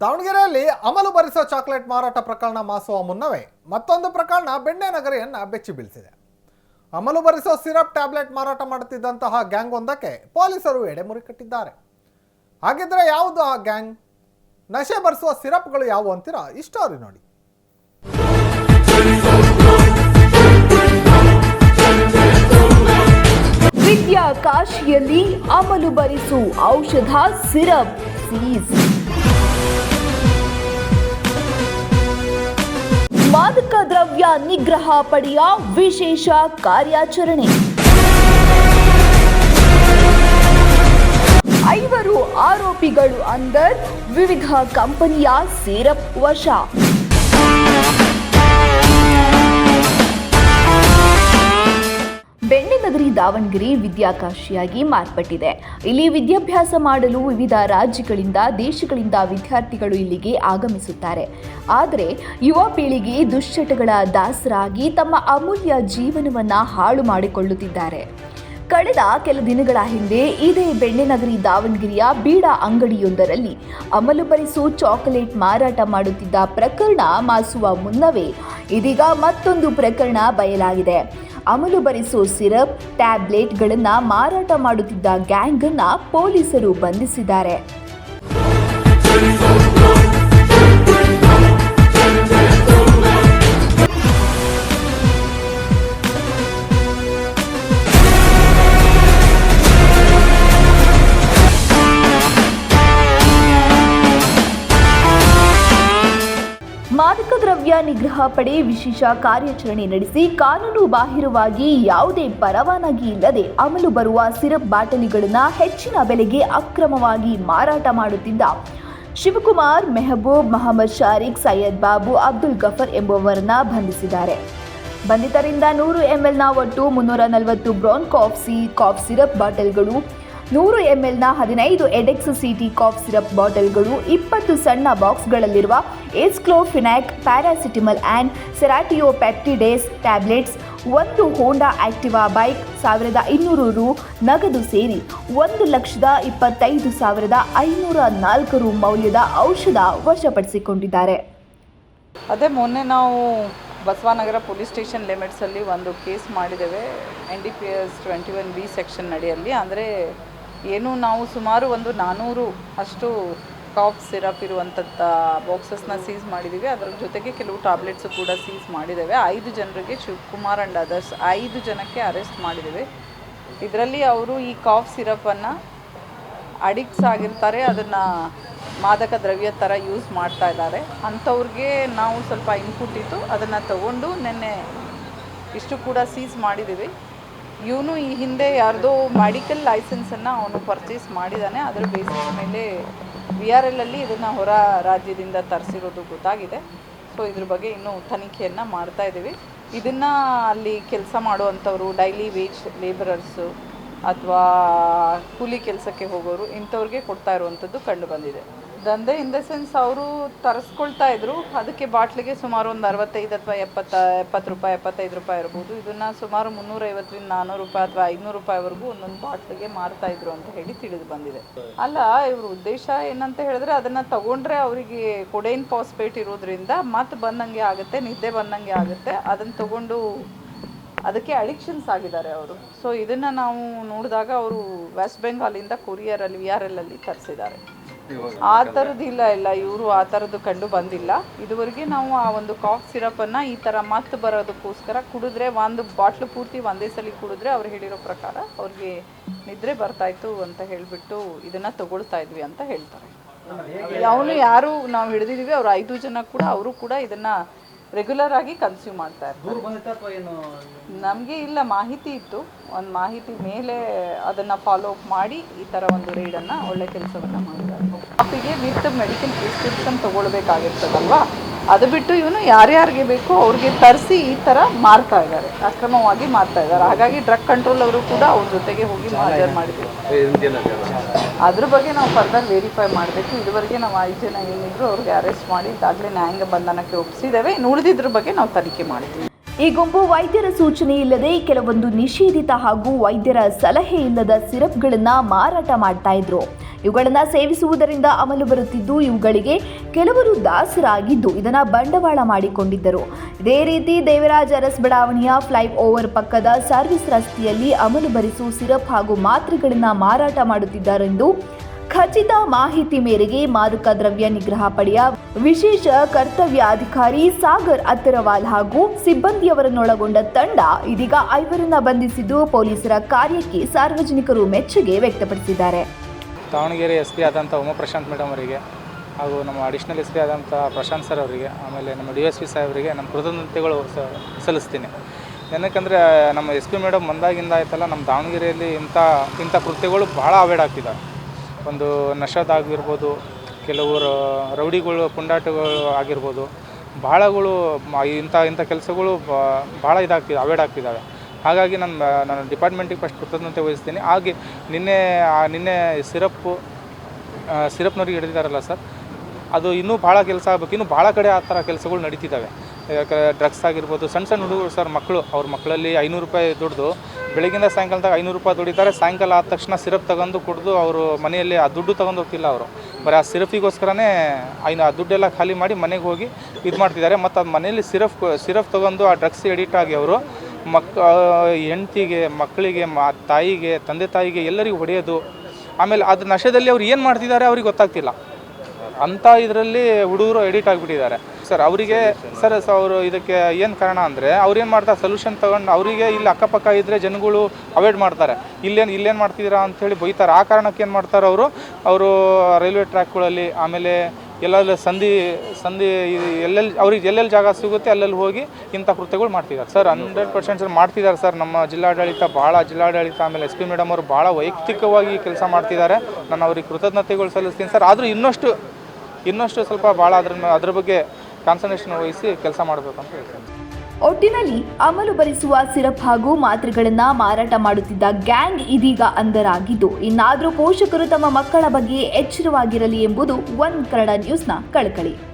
ದಾವಣಗೆರೆಯಲ್ಲಿ ಅಮಲು ಭರಿಸೋ ಚಾಕ್ಲೇಟ್ ಮಾರಾಟ ಪ್ರಕರಣ ಮಾಸುವ ಮುನ್ನವೇ ಮತ್ತೊಂದು ಪ್ರಕರಣ ಬೆಣ್ಣೆ ನಗರಿಯನ್ನ ಬೆಚ್ಚಿ ಬೀಳಿಸಿದೆ. ಅಮಲು ಭರಿಸೋ ಸಿರಪ್ ಟ್ಯಾಬ್ಲೆಟ್ ಮಾರಾಟ ಮಾಡುತ್ತಿದ್ದಂತಹ ಗ್ಯಾಂಗ್ ಒಂದಕ್ಕೆ ಪೊಲೀಸರು ಎಡೆಮುರಿ ಕಟ್ಟಿದ್ದಾರೆ. ಹಾಗಿದ್ರೆ ಯಾವುದು ಆ ಗ್ಯಾಂಗ್? ನಶೆ ಭರಿಸುವ ಸಿರಪ್ಗಳು ಯಾವುವು ಅಂತೀರಾ? ಇಷ್ಟೋರಿ ನೋಡಿ. ವಿದ್ಯಾ ಕಾಶಿಯಲ್ಲಿ ಅಮಲು ಭರಿಸು ಔಷಧ ಸಿರಪ್ ಸೀಸ್. ಮಾದಕ ದ್ರವ್ಯ ನಿಗ್ರಹ ಪಡೆಯ ವಿಶೇಷ ಕಾರ್ಯಾಚರಣೆ. ಐವರು ಆರೋಪಿಗಳು ಅಂದರ್ ವಿವಿಧ ಕಂಪನಿಯ ಸಿರಪ್ ವಶ. ಬೆಣ್ಣೆನಗರಿ ದಾವಣಗೆರೆ ವಿದ್ಯಾಕಾಶಿಯಾಗಿ ಮಾರ್ಪಟ್ಟಿದೆ. ಇಲ್ಲಿ ವಿದ್ಯಾಭ್ಯಾಸ ಮಾಡಲು ವಿವಿಧ ರಾಜ್ಯಗಳಿಂದ, ದೇಶಗಳಿಂದ ವಿದ್ಯಾರ್ಥಿಗಳು ಇಲ್ಲಿಗೆ ಆಗಮಿಸುತ್ತಾರೆ. ಆದರೆ ಯುವ ಪೀಳಿಗೆ ದುಶ್ಚಟಗಳ ದಾಸರಾಗಿ ತಮ್ಮ ಅಮೂಲ್ಯ ಜೀವನವನ್ನು ಹಾಳು ಮಾಡಿಕೊಳ್ಳುತ್ತಿದ್ದಾರೆ. ಕಳೆದ ಕೆಲ ದಿನಗಳ ಹಿಂದೆ ಇದೇ ಬೆಣ್ಣೆನಗರಿ ದಾವಣಗೆರೆಯ ಬೀಡ ಅಂಗಡಿಯೊಂದರಲ್ಲಿ ಅಮಲು ಬರಿಸು ಚಾಕೊಲೇಟ್ ಮಾರಾಟ ಮಾಡುತ್ತಿದ್ದ ಪ್ರಕರಣ ಮಾಸುವ ಮುನ್ನವೇ ಇದೀಗ ಮತ್ತೊಂದು ಪ್ರಕರಣ ಬಯಲಾಗಿದೆ. ಅಮಲು ಭರಿಸೋ ಸಿರಪ್ ಟ್ಯಾಬ್ಲೆಟ್ಗಳನ್ನು ಮಾರಾಟ ಮಾಡುತ್ತಿದ್ದ ಗ್ಯಾಂಗ್ ಅನ್ನ ಪೊಲೀಸರು ಬಂಧಿಸಿದ್ದಾರೆ. ನಿಗ್ರಹ ಪಡೆ ವಿಶೇಷ ಕಾರ್ಯಾಚರಣೆ ನಡೆಸಿ ಕಾನೂನು ಬಾಹಿರವಾಗಿ ಯಾವುದೇ ಪರವಾನಗಿ ಇಲ್ಲದೆ ಅಮಲು ಬರುವ ಸಿರಪ್ ಬಾಟಲಿಗಳನ್ನು ಹೆಚ್ಚಿನ ಬೆಲೆಗೆ ಅಕ್ರಮವಾಗಿ ಮಾರಾಟ ಮಾಡುತ್ತಿದ್ದ ಶಿವಕುಮಾರ್, ಮೆಹಬೂಬ್ ಮಹಮ್ಮದ್ ಶಾರಿಕ್, ಸೈಯದ್ ಬಾಬು, ಅಬ್ದುಲ್ ಗಫರ್ ಎಂಬುವರನ್ನ ಬಂಧಿಸಿದ್ದಾರೆ. ಬಂಧಿತರಿಂದ ನೂರು ಎಂಎಲ್ನ ಒಟ್ಟು ಮುನ್ನೂರ ನಲವತ್ತು brown cough C, cough syrup ಬಾಟಲ್ಗಳು ನೂರು ಎಂಎಲ್ನ ಹದಿನೈದು ಎಡೆಕ್ಸ್ ಸಿಟಿ ಕಾಫ್ ಸಿರಪ್ ಬಾಟಲ್ಗಳು, ಇಪ್ಪತ್ತು ಸಣ್ಣ ಬಾಕ್ಸ್ಗಳಲ್ಲಿರುವ aceclofenac paracetamol and serratiopeptidase tablets ಒಂದು ಹೋಂಡಾ ಆಕ್ಟಿವಾ ಬೈಕ್ ಸಾವಿರದ ಇನ್ನೂರು ರು ನಗದು ಸೇರಿ ಒಂದು ಲಕ್ಷದ ಇಪ್ಪತ್ತೈದು ಸಾವಿರದ ಐನೂರ ನಾಲ್ಕು ರು ಮೌಲ್ಯದ ಔಷಧ ವಶಪಡಿಸಿಕೊಂಡಿದ್ದಾರೆ. ಅದೇ ಮೊನ್ನೆ ನಾವು ಬಸವನಗರ ಪೊಲೀಸ್ ಸ್ಟೇಷನ್ ಲಿಮಿಟ್ಸಲ್ಲಿ ಒಂದು ಕೇಸ್ ಮಾಡಿದ್ದೇವೆ. N D P S twenty one B section ಅಡಿಯಲ್ಲಿ ಅಂದರೆ ಏನು ನಾವು ಸುಮಾರು ಒಂದು ನಾನ್ನೂರು ಅಷ್ಟು ಕಾಫ್ ಸಿರಪ್ ಇರುವಂಥದ್ದು ಬಾಕ್ಸಸ್ನ ಸೀಸ್ ಮಾಡಿದ್ದೀವಿ ಅದರ ಜೊತೆಗೆ ಕೆಲವು ಟ್ಯಾಬ್ಲೆಟ್ಸು ಕೂಡ ಸೀಸ್ ಮಾಡಿದ್ದೇವೆ. ಐದು ಜನರಿಗೆ ಶಿವಕುಮಾರ್ ಆ್ಯಂಡ್ ಅದರ್ಸ್ ಐದು ಜನಕ್ಕೆ ಅರೆಸ್ಟ್ ಮಾಡಿದ್ದೇವೆ. ಇದರಲ್ಲಿ ಅವರು ಈ ಕಾಫ್ ಸಿರಪನ್ನು ಅಡಿಕ್ಟ್ಸ್ ಆಗಿರ್ತಾರೆ. ಅದನ್ನು ಮಾದಕ ದ್ರವ್ಯ ಥರ ಯೂಸ್ ಮಾಡ್ತಾ ಇದ್ದಾರೆ. ಅಂಥವ್ರಿಗೆ ನಾವು ಸ್ವಲ್ಪ ಇನ್ಪುಟ್ ಇತ್ತು. ಅದನ್ನು ತಗೊಂಡು ನೆನ್ನೆ ಇಷ್ಟು ಕೂಡ ಸೀಸ್ ಮಾಡಿದ್ದೀವಿ. ಇವನು ಈ ಹಿಂದೆ ಯಾರ್ದೋ ಮೆಡಿಕಲ್ ಲೈಸೆನ್ಸನ್ನು ಅವನು ಪರ್ಚೇಸ್ ಮಾಡಿದ್ದಾನೆ ಅದರ ಬೇಸಿಸ್ ಮೇಲೆ ವಿ ಆರ್ ಎಲ್ಲಲ್ಲಿ ಇದನ್ನು ಹೊರ ರಾಜ್ಯದಿಂದ ತರಿಸಿರೋದು ಗೊತ್ತಾಗಿದೆ. ಸೊ ಇದ್ರ ಬಗ್ಗೆ ಇನ್ನೂ ತನಿಖೆಯನ್ನು ಮಾಡ್ತಾ ಇದ್ದೀವಿ. ಇದನ್ನು ಅಲ್ಲಿ ಕೆಲಸ ಮಾಡುವಂಥವ್ರು ಡೈಲಿ ವೇಜ್ ಲೇಬರರ್ಸು ಅಥವಾ ಕೂಲಿ ಕೆಲಸಕ್ಕೆ ಹೋಗೋರು ಇಂಥವ್ರಿಗೆ ಕೊಡ್ತಾ ಇರುವಂಥದ್ದು ಕಂಡು ಬಂದಿದೆ. ದಂಧೆ ಇನ್ ದ ಸೆನ್ಸ್ ಅವರು ತರಿಸ್ಕೊಳ್ತಾ ಇದ್ರು. ಅದಕ್ಕೆ ಬಾಟ್ಲಿಗೆ ಸುಮಾರು ಒಂದು ಅರವತ್ತೈದು ಅಥವಾ ಎಪ್ಪತ್ತ, ಎಪ್ಪತ್ತು ರೂಪಾಯಿ, ಎಪ್ಪತ್ತೈದು ರೂಪಾಯಿ ಇರ್ಬೋದು. ಇದನ್ನು ಸುಮಾರು ಮುನ್ನೂರೈವತ್ತರಿಂದ ನಾನ್ನೂರು ರೂಪಾಯಿ ಅಥವಾ ಐನೂರು ರೂಪಾಯಿವರೆಗೂ ಒಂದೊಂದು ಬಾಟ್ಲಿಗೆ ಮಾರ್ತಾ ಇದ್ರು ಅಂತ ಹೇಳಿ ತಿಳಿದು ಬಂದಿದೆ. ಅಲ್ಲ, ಇವ್ರ ಉದ್ದೇಶ ಏನಂತ ಹೇಳಿದ್ರೆ ಅದನ್ನು ತಗೊಂಡ್ರೆ ಅವರಿಗೆ ಕೊಡೈನ್ ಪಾಸ್ಪೇಟ್ ಇರೋದ್ರಿಂದ ಮತ್ತೆ ಬಂದಂಗೆ ಆಗುತ್ತೆ, ನಿದ್ದೆ ಬಂದಂಗೆ ಆಗುತ್ತೆ. ಅದನ್ನು ತಗೊಂಡು ಅದಕ್ಕೆ ಅಡಿಕ್ಷನ್ಸ್ ಆಗಿದ್ದಾರೆ ಅವರು. ಸೊ ಇದನ್ನು ನಾವು ನೋಡಿದಾಗ ಅವರು ವೆಸ್ಟ್ ಬೆಂಗಾಲಿಂದ ಕೊರಿಯರಲ್ಲಿ ವಿ ಆರ್ ಎಲ್ ಅಲ್ಲಿ ತರಿಸಿದ್ದಾರೆ. ಆ ಥರದ್ದು ಇಲ್ಲ ಇಲ್ಲ ಇವರು ಆ ಥರದ್ದು ಕಂಡು ಬಂದಿಲ್ಲ. ಇದುವರೆಗೆ ನಾವು ಆ ಒಂದು ಕಾಫ್ ಸಿರಪನ್ನು ಈ ಥರ ಮತ್ತೆ ಬರೋದಕ್ಕೋಸ್ಕರ ಕುಡಿದ್ರೆ ಒಂದು ಬಾಟ್ಲು ಪೂರ್ತಿ ಒಂದೇ ಸಲ ಕುಡಿದ್ರೆ ಅವ್ರು ಹೇಳಿರೋ ಪ್ರಕಾರ ಅವ್ರಿಗೆ ನಿದ್ರೆ ಬರ್ತಾಯಿತ್ತು ಅಂತ ಹೇಳಿಬಿಟ್ಟು ಇದನ್ನು ತಗೊಳ್ತಾ ಇದ್ವಿ ಅಂತ ಹೇಳ್ತಾರೆ. ಅವನು ಯಾರು ನಾವು ಹಿಡಿದಿದ್ದೀವಿ ಅವ್ರು ಐದು ಜನ ಕೂಡ ಅವರು ಕೂಡ ಇದನ್ನು ರೆಗ್ಯುಲರ್ ಆಗಿ ಕನ್ಸ್ಯೂಮ್ ಮಾಡ್ತಾ ಇರ್ತಾರೆ. ನಮಗೆ ಇಲ್ಲ ಮಾಹಿತಿ ಇತ್ತು. ಒಂದು ಮಾಹಿತಿ ಮೇಲೆ ಅದನ್ನು ಫಾಲೋ ಅಪ್ ಮಾಡಿ ಈ ಥರ ಒಂದು ರೈಡನ್ನು ಒಳ್ಳೆ ಕೆಲಸವನ್ನು ಮಾಡಿದ್ದಾರೆ ಅಪ್ಪಿಗೆ ವಿತ್ ಮೆಡಿಕಲ್ ಪ್ರಿಸ್ಕ್ರಿಪ್ಷನ್ ತೊಗೊಳ್ಬೇಕಾಗಿರ್ತದಲ್ವಾ? ಅದು ಬಿಟ್ಟು ಇವನು ಯಾರ್ಯಾರಿಗೆ ಬೇಕೋ ಅವ್ರಿಗೆ ತರಿಸಿ ಈ ಥರ ಮಾರ್ತಾ ಇದ್ದಾರೆ. ಅಕ್ರಮವಾಗಿ ಮಾರ್ತಾ ಇದ್ದಾರೆ. ಹಾಗಾಗಿ ಡ್ರಗ್ ಕಂಟ್ರೋಲ್ ಅವರು ಕೂಡ ಅವ್ರ ಜೊತೆಗೆ ಹೋಗಿ ಹಾಜರು ಮಾಡಿದ್ರು. ಅದ್ರ ಬಗ್ಗೆ ನಾವು ಫರ್ದರ್ ವೆರಿಫೈ ಮಾಡಬೇಕು. ಇದುವರೆಗೆ ನಾವು ಐದು ಜನ ಏನಿದ್ರು ಅವ್ರಿಗೆ ಅರೆಸ್ಟ್ ಮಾಡಿ ಈಗಾಗಲೇ ನ್ಯಾಯಾಂಗ ಬಂಧನಕ್ಕೆ ಒಪ್ಪಿಸಿದ್ದೇವೆ ಇನ್ನು ಉಳಿದಿದ್ರ ಬಗ್ಗೆ ನಾವು ತನಿಖೆ ಮಾಡ್ತೀವಿ ಈ ಗುಂಪು ವೈದ್ಯರ ಸೂಚನೆ ಇಲ್ಲದೆ ಕೆಲವೊಂದು ನಿಷೇಧಿತ ಹಾಗೂ ವೈದ್ಯರ ಸಲಹೆ ಇಲ್ಲದ ಸಿರಪ್ಗಳನ್ನು ಮಾರಾಟ ಮಾಡ್ತಾ ಇದ್ರು. ಇವುಗಳನ್ನ ಸೇವಿಸುವುದರಿಂದ ಅಮಲು ಬರುತ್ತಿದ್ದು, ಇವುಗಳಿಗೆ ಕೆಲವರು ದಾಸರಾಗಿದ್ದು ಇದನ್ನ ಬಂಡವಾಳ ಮಾಡಿಕೊಂಡಿದ್ದರು. ಇದೇ ರೀತಿ ದೇವರಾಜ ಅರಸ್ ಬಡಾವಣೆಯ ಫ್ಲೈ ಓವರ್ ಪಕ್ಕದ ಸರ್ವಿಸ್ ರಸ್ತೆಯಲ್ಲಿ ಅಮಲು ಭರಿಸುವ ಸಿರಪ್ ಹಾಗೂ ಮಾತ್ರೆಗಳನ್ನ ಮಾರಾಟ ಮಾಡುತ್ತಿದ್ದಾರೆಂದು ಖಚಿತ ಮಾಹಿತಿ ಮೇರೆಗೆ ಮಾದಕ ದ್ರವ್ಯ ನಿಗ್ರಹ ಪಡೆಯ ವಿಶೇಷ ಕರ್ತವ್ಯಾಧಿಕಾರಿ ಸಾಗರ್ ಅತ್ತರವಾಲ್ ಹಾಗೂ ಸಿಬ್ಬಂದಿಯವರನ್ನೊಳಗೊಂಡ ತಂಡ ಇದೀಗ ಐವರನ್ನ ಬಂಧಿಸಿದ್ದು ಪೊಲೀಸರ ಕಾರ್ಯಕ್ಕೆ ಸಾರ್ವಜನಿಕರು ಮೆಚ್ಚುಗೆ ವ್ಯಕ್ತಪಡಿಸಿದ್ದಾರೆ. ದಾವಣಗೆರೆ ಎಸ್ ಪಿ ಆದಂಥ ಉಮಾಪ್ರಶಾಂತ್ ಮೇಡಮ್ ಅವರಿಗೆ ಹಾಗೂ ನಮ್ಮ ಅಡಿಷನಲ್ ಎಸ್ ಪಿ ಆದಂಥ ಪ್ರಶಾಂತ್ ಸರ್ ಅವರಿಗೆ, ಆಮೇಲೆ ನಮ್ಮ ಡಿ ಎಸ್ ಪಿ ಸಾಹೇಬರಿಗೆ ನಮ್ಮ ಕೃತಜ್ಞತೆಗಳು ಸಲ್ಲಿಸ್ತೀನಿ. ಏನಕ್ಕಂದರೆ, ನಮ್ಮ ಎಸ್ ಪಿ ಮೇಡಮ್ ಬಂದಾಗಿಂದ ಆಯ್ತಲ್ಲ, ನಮ್ಮ ದಾವಣಗೆರೆಯಲ್ಲಿ ಇಂಥ ಇಂಥ ಕೃತ್ಯಗಳು ಭಾಳ ಅವಾಯ್ಡ್ ಆಗ್ತಿದ್ದಾವೆ. ಒಂದು ನಶದಾಗಿರ್ಬೋದು ಕೆಲವರು ರೌಡಿಗಳು, ಪುಂಡಾಟಗಳು ಆಗಿರ್ಬೋದು ಭಾಳಗಳು ಇಂಥ ಇಂಥ ಕೆಲಸಗಳು ಭಾಳ ಇದಾಗ್ತಿದೆ ಅವೈಡ್ ಆಗ್ತಿದ್ದಾವೆ ಹಾಗಾಗಿ ನನ್ನ ನಾನು ಡಿಪಾರ್ಟ್ಮೆಂಟಿಗೆ ಫಸ್ಟ್ ಕೃತಜ್ಞತೆ ವಹಿಸ್ತೀನಿ. ಹಾಗೆ ನಿನ್ನೆ ನಿನ್ನೆ ಸಿರಪ್ಪು ಸಿರಪ್ನವ್ರಿಗೆ ಹಿಡಿದಿದ್ದಾರಲ್ಲ ಸರ್, ಅದು ಇನ್ನೂ ಭಾಳ ಕೆಲಸ ಆಗಬೇಕು. ಇನ್ನೂ ಭಾಳ ಕಡೆ ಆ ಥರ ಕೆಲಸಗಳು ನಡೀತಿದ್ದಾವೆ ಡ್ರಗ್ಸ್ ಆಗಿರ್ಬೋದು, ಸಣ್ಣ ಸಣ್ಣ ಹುಡುಗರು ಸರ್, ಮಕ್ಕಳು, ಅವ್ರ ಮಕ್ಕಳಲ್ಲಿ ಐನೂರು ರೂಪಾಯಿ ದುಡ್ದು ಬೆಳಗಿಂದ ಸಾಯಂಕಾಲದಾಗ ಐನೂರು ರೂಪಾಯಿ ದುಡಿತಾರೆ. ಸಾಯಂಕಾಲ ಆದ ತಕ್ಷಣ ಸಿರಪ್ ತಗೊಂಡು ಕುಡಿದು ಅವರು ಮನೆಯಲ್ಲಿ ಆ ದುಡ್ಡು ತಗೊಂಡು ಹೋಗ್ತಿಲ್ಲ ಅವರು. ಬರೀ ಆ ಸಿರಫಿಗೋಸ್ಕರನೇ ಐನು ಆ ದುಡ್ಡೆಲ್ಲ ಖಾಲಿ ಮಾಡಿ ಮನೆಗೆ ಹೋಗಿ ಇದು ಮಾಡ್ತಿದ್ದಾರೆ. ಮತ್ತು ಅದು ಮನೆಯಲ್ಲಿ ಸಿರಪ್ ಸಿರಪ್ ತಗೊಂಡು ಆ ಡ್ರಗ್ಸ್ ಎಡಿಟ್ ಆಗಿ ಅವರು ಮಕ್ ಹೆಂಡ್ತಿಗೆ, ಮಕ್ಕಳಿಗೆ, ಮ ತಾಯಿಗೆ, ತಂದೆ ತಾಯಿಗೆ ಎಲ್ಲರಿಗೂ ಹೊಡೆಯೋದು. ಆಮೇಲೆ ಅದು ನಶೆದಲ್ಲಿ ಅವ್ರು ಏನು ಮಾಡ್ತಿದ್ದಾರೆ ಅವ್ರಿಗೆ ಗೊತ್ತಾಗ್ತಿಲ್ಲ. ಅಂಥ ಇದರಲ್ಲಿ ಹುಡುಗರು ಎಡಿಟ್ ಆಗಿಬಿಟ್ಟಿದ್ದಾರೆ. ಸರ್, ಅವರಿಗೆ ಸರ್ ಸೊ ಅವರು ಇದಕ್ಕೆ ಏನು ಕಾರಣ ಅಂದರೆ ಅವ್ರೇನು ಮಾಡ್ತಾರೆ ಸೊಲ್ಯೂಷನ್ ತಗೊಂಡು ಅವರಿಗೆ ಇಲ್ಲಿ ಅಕ್ಕಪಕ್ಕ ಇದ್ದರೆ ಜನಗಳು ಅವಾಯ್ಡ್ ಮಾಡ್ತಾರೆ. ಇಲ್ಲೇನು ಇಲ್ಲೇನು ಮಾಡ್ತಿದ್ದೀರಾ ಅಂಥೇಳಿ ಬೈತಾರೆ. ಆ ಕಾರಣಕ್ಕೆ ಏನು ಮಾಡ್ತಾರೆ ಅವರು? ಅವರು ರೈಲ್ವೆ ಟ್ರ್ಯಾಕ್ಗಳಲ್ಲಿ ಆಮೇಲೆ ಎಲ್ಲೆಲ್ಲ ಸಂಧಿ ಸಂಧಿ ಎಲ್ಲೆಲ್ಲಿ ಅವ್ರಿಗೆ ಎಲ್ಲೆಲ್ಲಿ ಜಾಗ ಸಿಗುತ್ತೆ ಅಲ್ಲೆಲ್ಲಿ ಹೋಗಿ ಇಂಥ ಕೃತ್ಯಗಳು ಮಾಡ್ತಿದ್ದಾರೆ. ಸರ್ ಹಂಡ್ರೆಡ್ ಪರ್ಸೆಂಟ್ ಸರ್ ಮಾಡ್ತಿದ್ದಾರೆ ಸರ್. ನಮ್ಮ ಜಿಲ್ಲಾಡಳಿತ ಭಾಳ ಜಿಲ್ಲಾಡಳಿತ ಆಮೇಲೆ ಎಸ್ ಪಿ ಮೇಡಮ್ ಅವರು ಭಾಳ ವೈಯಕ್ತಿಕವಾಗಿ ಕೆಲಸ ಮಾಡ್ತಿದ್ದಾರೆ. ನಾನು ಅವ್ರಿಗೆ ಕೃತಜ್ಞತೆಗಳು ಸಲ್ಲಿಸ್ತೀನಿ ಸರ್. ಆದರೂ ಇನ್ನಷ್ಟು ಇನ್ನಷ್ಟು ಸ್ವಲ್ಪ ಭಾಳ ಅದ್ರ ಅದ್ರ ಬಗ್ಗೆ ಕಾನ್ಸಂಟ್ರೇಷನ್ ವಹಿಸಿ ಕೆಲಸ ಮಾಡಬೇಕು ಅಂತ ಹೇಳ್ತೀನಿ. ಒಟ್ಟಿನಲ್ಲಿ ಅಮಲು ಬರಿಸುವ ಸಿರಪ್ ಹಾಗೂ ಮಾತ್ರೆಗಳನ್ನ ಮಾರಾಟ ಮಾಡುತ್ತಿದ್ದ ಗ್ಯಾಂಗ್ ಇದೀಗ ಅಂದರಾಗಿದ್ದು ಇನ್ನಾದರೂ ಪೋಷಕರು ತಮ್ಮ ಮಕ್ಕಳ ಬಗ್ಗೆ ಎಚ್ಚರವಾಗಿರಲಿ ಎಂಬುದು ಒನ್ ಕನ್ನಡ ನ್ಯೂಸ್ನ ಕಳಕಳಿ.